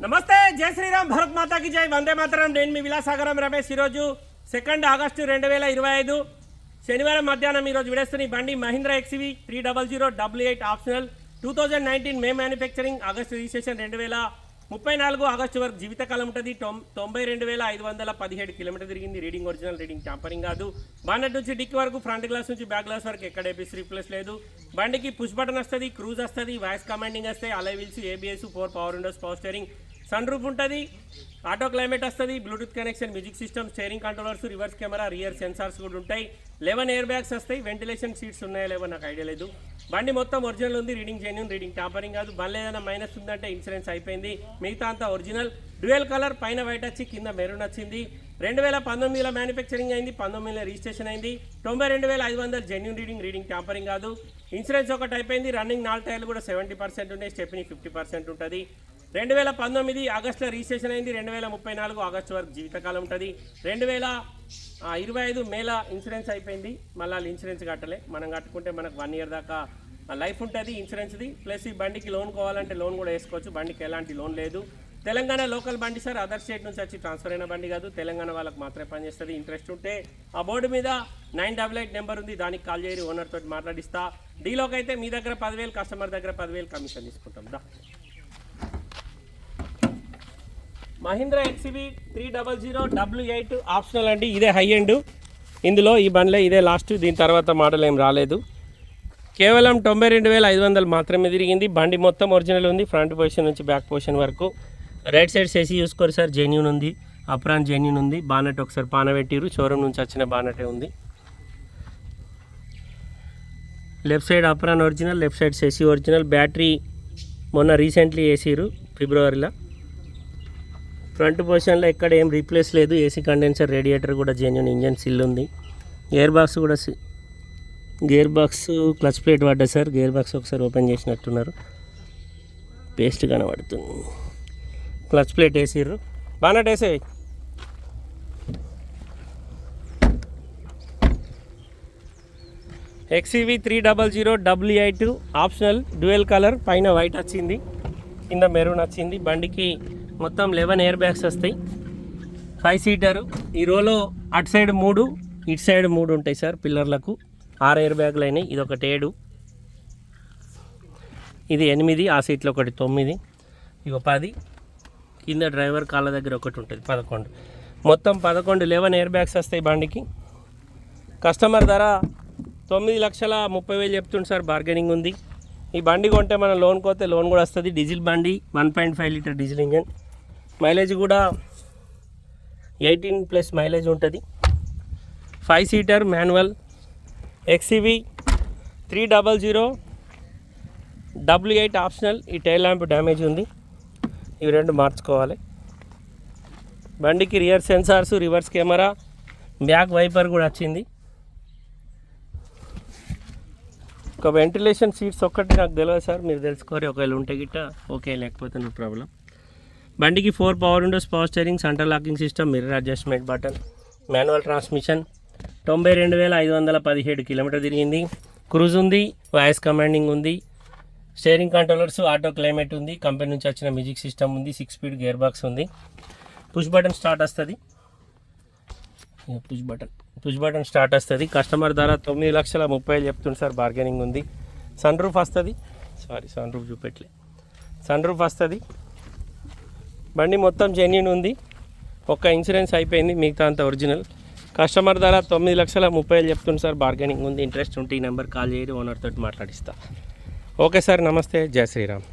నమస్తే జై శ్రీరామ్ భరత్ మాతాకి జై. వందే మాతరం. నేను మీ విలాసాగరం రమేష్. ఈరోజు సెకండ్ ఆగస్టు రెండు వేల ఇరవై ఐదు శనివారం మధ్యాహ్నం ఈరోజు విడేస్తున్న బండి Mahindra XUV three double zero W eight optional. Two thousand nineteen May manufacturing August registration రెండు వేల ముప్పై నాలుగు ఆగస్టు వరకు జీవితకాలం ఉంటుంది. తొం- తొంభై రెండు వేల ఐదు వందల పదిహేడు కిలోమీటర్ తిరిగింది. రీడింగ్ ఒరిజినల్ రీడింగ్ ట్యాంపరింగ్ కాదు. బానెట్ నుంచి డిక్కి వరకు ఫ్రంట్ గ్లాస్ నుంచి బ్యాక్ గ్లాస్ వరకు ఎక్కడ ఏపీసీ రీప్లేస్ లేదు. బండికి పుష్ బటన్ వస్తుంది క్రూజ్ వస్తుంది వాయిస్ కమాండింగ్ వస్తాయి. Alloy wheels ABS four power windows power steering. Sun roof ఉంటుంది ఆటో క్లైమేట్ వస్తుంది Bluetooth connection music system steering controllers reverse camera rear sensors కూడా ఉంటాయి. లెవెన్ ఎయిర్ బ్యాగ్స్ వస్తాయి వెంటిలేషన్ సీట్స్ ఉన్నాయా లేవో నాకు ఐడియా లేదు. బండి మొత్తం ఒరిజినల్ ఉంది రీడింగ్ జెన్యున్ రీడింగ్ టాపరింగ్ కాదు. బండి ఏదైనా మైనస్ ఉందంటే ఇన్సూరెన్స్ అయిపోయింది. మిగతా అంతా ఒరిజినల్. డ్యూయల్ కలర్ పైన వైట్ వచ్చి కింద మెరూన్ వచ్చింది. రెండు వేల పంతొమ్మిదిలో మ్యానుఫ్యాక్చరింగ్ అయింది పంతొమ్మిదిలో రిజిస్ట్రేషన్ అయింది. తొంభై రెండు వేల ఐదు వందలు జెన్యున్ రీడింగ్ రీడింగ్ టాపరింగ్ కాదు. ఇన్సూరెన్స్ ఒకటి అయిపోయింది రన్నింగ్ నాలుగు టైర్లు కూడా సెవెంటీ పర్సెంట్ ఉన్నాయి స్టెప్ని ఫిఫ్టీ పర్సెంట్ ఉంటుంది. రెండు వేల పంతొమ్మిది ఆగస్టులో రిజిస్ట్రేషన్ అయింది. రెండు వేల ముప్పై నాలుగు ఆగస్టు వరకు జీవితకాలం ఉంటుంది. రెండు వేల ఇరవై ఐదు మేల ఇన్సూరెన్స్ అయిపోయింది. మళ్ళీ వాళ్ళు ఇన్సూరెన్స్ కట్టలే. మనం కట్టుకుంటే మనకు వన్ ఇయర్ దాకా లైఫ్ ఉంటుంది ఇన్సూరెన్స్ది. ప్లస్ ఈ బండికి లోన్ కావాలంటే లోన్ కూడా వేసుకోవచ్చు. బండికి ఎలాంటి లోన్ లేదు. తెలంగాణ లోకల్ బండి సార్ అదర్ స్టేట్ నుంచి వచ్చి ట్రాన్స్ఫర్ అయిన బండి కాదు. తెలంగాణ వాళ్ళకి మాత్రమే పనిచేస్తుంది. ఇంట్రెస్ట్ ఉంటే ఆ బోర్డు మీద నైన్ డబల్ ఎయిట్ నెంబర్ ఉంది. దానికి కాల్ చేయరు ఓనర్ తోటి మాట్లాడిస్తా. డీలోకి అయితే మీ దగ్గర పదివేలు కస్టమర్ దగ్గర పదివేలు కమిషన్ తీసుకుంటాం. దా. Mahindra XUV three double zero W eight optional అండి. ఇదే హై ఎండ్ ఇందులో ఈ బండ్లే ఇదే లాస్ట్ దీని తర్వాత మోడల్ ఏం రాలేదు. కేవలం తొంభై రెండు వేల ఐదు వందలు మాత్రమే తిరిగింది. బండి మొత్తం ఒరిజినల్ ఉంది. ఫ్రంట్ పొజిషన్ నుంచి బ్యాక్ పొజిషన్ వరకు. రైట్ సైడ్ చేసి చూసుకోరు సార్ జెన్యూన్ ఉంది. అప్రాన్ జెన్యూన్ ఉంది. బానెట్ ఒకసారి పానబెట్టిరు షోరూమ్ నుంచి వచ్చిన బానెటే ఉంది. Left side apron original left side సెసి original battery మొన్న రీసెంట్లీ వేసిరు ఫిబ్రవరిలో ఫ్రంట్ పొజిషన్లో ఎక్కడ ఏం రీప్లేస్ లేదు. ఏసీ కండెన్సర్ రేడియేటర్ కూడా జెన్యున్ ఇంజన్ సిల్ ఉంది. గేర్ బాక్స్ కూడా గేర్ బాక్స్ క్లచ్ ప్లేట్ పడ్డా సార్. గేర్ బాక్స్ ఒకసారి ఓపెన్ చేసినట్టున్నారు. పేస్ట్ కనబడుతుంది క్లచ్ ప్లేట్ వేసిర్రు. బాగా వేసే XUV three double zero W two optional dual colour పైన వైట్ వచ్చింది. కింద మెరూన్ వచ్చింది. బండికి మొత్తం లెవెన్ ఎయిర్ బ్యాగ్స్ వస్తాయి. Five seater. ఈ రోలో అటు సైడ్ మూడు ఇటు సైడ్ మూడు ఉంటాయి సార్ పిల్లర్లకు. ఆరు ఎయిర్ బ్యాగులు అయినాయి. ఇది ఒకటి ఏడు. ఇది ఎనిమిది ఆ సీట్లో ఒకటి తొమ్మిది ఇక పది. కింద డ్రైవర్ కాళ్ళ దగ్గర ఒకటి ఉంటుంది పదకొండు. మొత్తం పదకొండు లెవెన్ ఎయిర్ బ్యాగ్స్ వస్తాయి బండికి. కస్టమర్ ధర తొమ్మిది లక్షల ముప్పై వేలు చెప్తుంది సార్ బార్గెనింగ్ ఉంది. ఈ బండి కొంటే మనం లోన్ కోతే లోన్ కూడా వస్తుంది. డీజిల్ బండి one point five litre diesel engine. Mileage కూడా ఎయిటీన్ ప్లస్ మైలేజ్ ఉంటుంది. Five seater manual XUV three double zero W eight optional ఈ టైల్ ల్యాంప్ డ్యామేజ్ ఉంది. ఇవి రెండు మార్చుకోవాలి. బండికి rear sensors reverse camera back wiper కూడా వచ్చింది. ఒక వెంటిలేషన్ సీట్స్ ఒక్కటి నాకు తెలియదు సార్ మీరు తెలుసుకోరు ఒకవేళ ఉంటే గిట్ట ఓకే లేకపోతే నో ప్రాబ్లం. బండికి four power windows power steering centre locking system mirror adjustment button manual transmission. తొంభై రెండు వేల ఐదు వందల పదిహేడు కిలోమీటర్ తిరిగింది. క్రూజ్ ఉంది వాయిస్ కమాండింగ్ ఉంది స్టీరింగ్ కంట్రోలర్స్ ఆటో క్లైమేట్ ఉంది కంపెనీ నుంచి వచ్చిన మ్యూజిక్ సిస్టమ్ ఉంది సిక్స్ స్పీడ్ గేర్ బాక్స్ ఉంది. పుష్ బటన్ స్టార్ట్ వస్తుంది. Push button push button start వస్తుంది. కస్టమర్ ధర తొమ్మిది లక్షల ముప్పై వేలు చెప్తుంది సార్ బార్గెనింగ్ ఉంది. సన్ రూఫ్ వస్తుంది. సారీ సన్ రూఫ్ చూపెట్లే. సన్ రూఫ్ వస్తుంది. బండి మొత్తం జెన్యున్ ఉంది. ఒక్క ఇన్సూరెన్స్ అయిపోయింది మిగతా అంత ఒరిజినల్ కస్టమర్ ధర తొమ్మిది లక్షల ముప్పై వేలు చెప్తుంది సార్ బార్గెనింగ్ ఉంది ఇంట్రెస్ట్ ఉంటే ఈ నెంబర్ కాల్ చేయరు ఓనర్ తోటి మాట్లాడిస్తా. ఓకే సార్ నమస్తే జై శ్రీరామ్.